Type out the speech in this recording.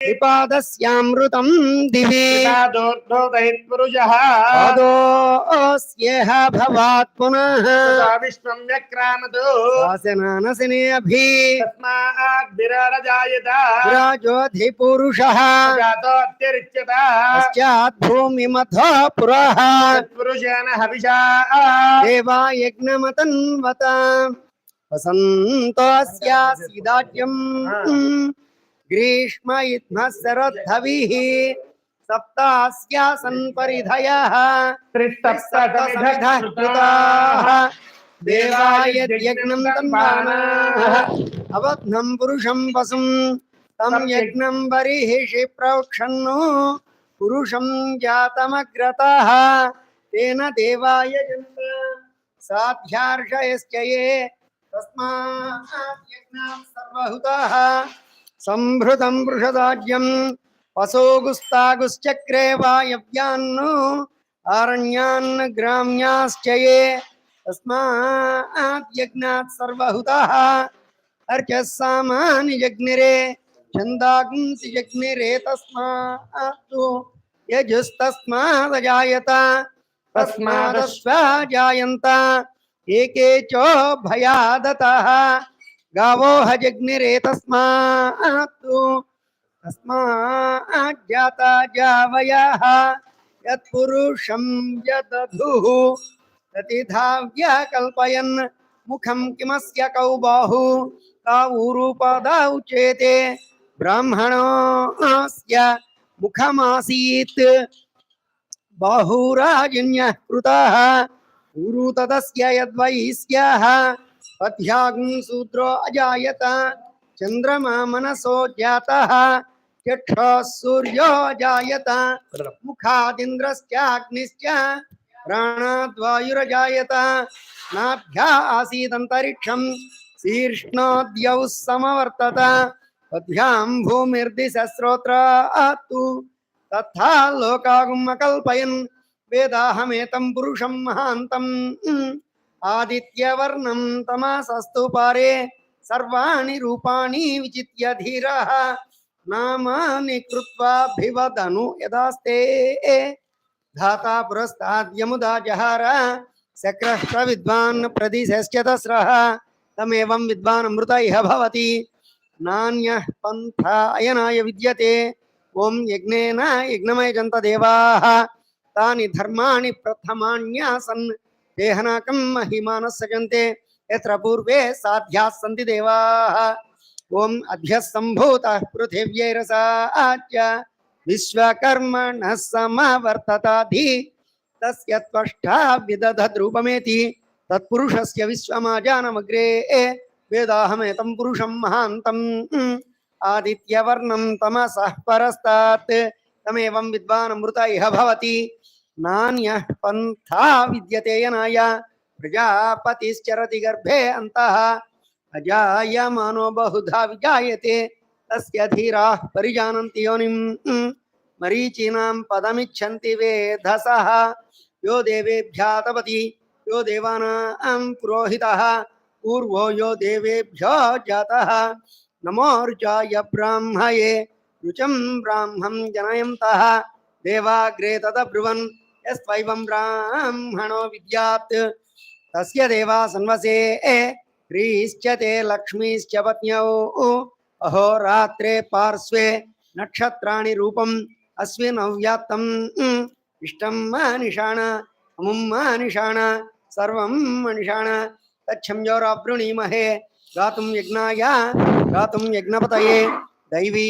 त्रिपादस्यामृतं दिवि। दोर्धोदयत्पुरुषः पादोऽस्येह भवात् पुनः। विश्वं व्यक्रामतु शासनानसिने अभि। तस्माद्भिरजायत विराजोऽधिपुरुषः जातोऽत्यरिच्यत पश्चात् भूमिमथो पुरः। पुरुषेण हविषा। देवा यज्ञमतन्वत वसन्तोऽस्यासीदाज्यम् ग्रीष्म इत्मः शरद्धविः सप्तास्यासन् परिधयः सप्तसमिधः कृताः देवाय यज्ञं तन्वानाः अवध्नं पुरुषं वसुं तं यज्ञं बर्हिषि प्रोक्षन्नु पुरुषं जातमग्रतः। तेन देवाय साध्यार्षयश्च ये तस्मात् यज्ञात् सर्वहुतः। सम्भृतं वृषदाज्यं वसोगुस्तागुश्चक्रे वायव्यान्नु आरण्यान् ग्राम्याश्च ये तस्मात् यज्ञात् सर्वहुतः। अर्चः सामानि जग्निरे छन्दागुंसि जग्निरे तस्मात् तु यजुस्तस्मादजायत तस्मादश्वा जायन्त एके च भयादतः गावो हजग्निरे तस्मात् तु तस्मात् जाता जावयः। यत्पुरुषं यदधुः। प्रतिधाव्य कल्पयन् मुखं किमस्य कौ बाहु काऊरूपदौ चेते ब्राह्मणोऽस्य मुखमासीत्। बाहुराजन्यः कृतः। तदस्य यद्वैस्यः पथ्यागुं शूद्रो अजायत चन्द्रमा मनसो जातः चक्षुः सूर्यो जायत मुखादिन्द्रश्चाग्निश्च प्राणाद्वायुरजायत, नाभ्या आसीदन्तरिक्षं, शीर्ष्णोद्यौ समवर्तत, पद्भ्यां भूमिर्दिशस्रोत्रात् तु तथा लोकागुम् अकल्पयन् वेदाहमेतं पुरुषं महान्तम् आदित्यवर्णं तमसस्तु पारे, सर्वाणि रूपाणि विचित्य धीरः नामानि कृत्वाभिवदनु यदास्ते। धाता पुरस्ताद्यमुदा जहार, शक्रश्च विद्वान् प्रदिशश्च तस्रः तमेवं विद्वान् अमृत इह भवति। नान्यः पन्था अयनाय विद्यते ॐ यज्ञेन यज्ञमयजन्त देवाः तानि धर्माणि प्रथमान्यासन् देहनाकं महिमानः सजन्ते यत्र पूर्वे साध्याः सन्ति देवाः। ॐ अभ्यः सम्भूतः पृथिव्यैरसाच्च विश्वकर्मणः समवर्तताधि, तस्य त्वष्टा विदधद्रूपमेति, तत्पुरुषस्य विश्वमाजानमग्रे वेदाहमेतं पुरुषं महान्तम् आदित्यवर्णं तमसः परस्तात् तमेवं विद्वान् अमृत इह भवति। नान्यः पन्था विद्यते यनाय। प्रजापतिश्चरति गर्भे अन्तः। अजायमानो बहुधा विजायते। तस्य धीराः परिजानन्ति योनिम्। मरीचीनां पदमिच्छन्ति वेधसः। यो देवेभ्यः तपति, यो देवानां पुरोहितः। पूर्वो यो देवेभ्यो जातः। नमोर्जाय ब्राह्मये। रुचं ब्राह्मं जनयन्तः। देवाग्रे तदब्रुवन्। यस्त्वैवं ब्राह्मणो विद्यात्। तस्य देवा सन्वसे लक्ष्मीश्च पत्न्यौ। अहोरात्रे पार्श्वे नक्षत्राणि रूपम् अस्मिन् अव्यात्तम् इष्टं मा निषाण अमुं मा निषाण सर्वं मनिषाण तच्छम्योरावृणीमहे गातुं यज्ञाय, गातुं यज्ञपतये। दैवी